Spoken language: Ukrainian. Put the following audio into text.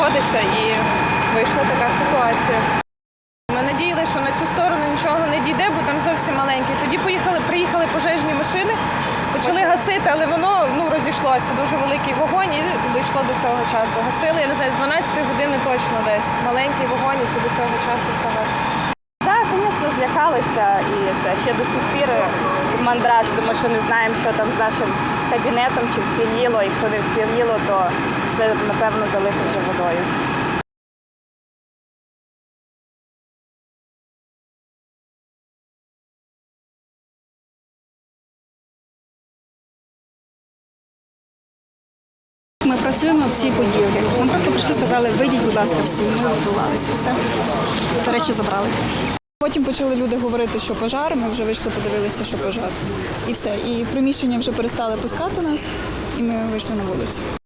розходитися і вийшла така ситуація. Ми надіялися, що на цю сторону нічого не дійде, бо там зовсім маленький. Тоді поїхали, приїхали пожежні машини, почали гасити, але воно ну розійшлося. Дуже великий вогонь і дійшло до цього часу. Гасили, я не знаю, з 12 години точно десь. Маленький вогонь, і це до цього часу все гаситься. Так, звісно, злякалися і це ще до сих пір мандраж, тому що не знаємо, що там з нашим кабінетом, чи вціліло. Якщо не вціліло, то все напевно залито вже водою. Ми працюємо в цій будівлі. Нам просто прийшли, сказали, вийдіть, будь ласка, всі. Ми готувалися. Все. Та речі забрали. Потім почали люди говорити, що пожар. Ми вже вийшли, подивилися, що пожар. І все. І приміщення вже перестали пускати нас, і ми вийшли на вулицю.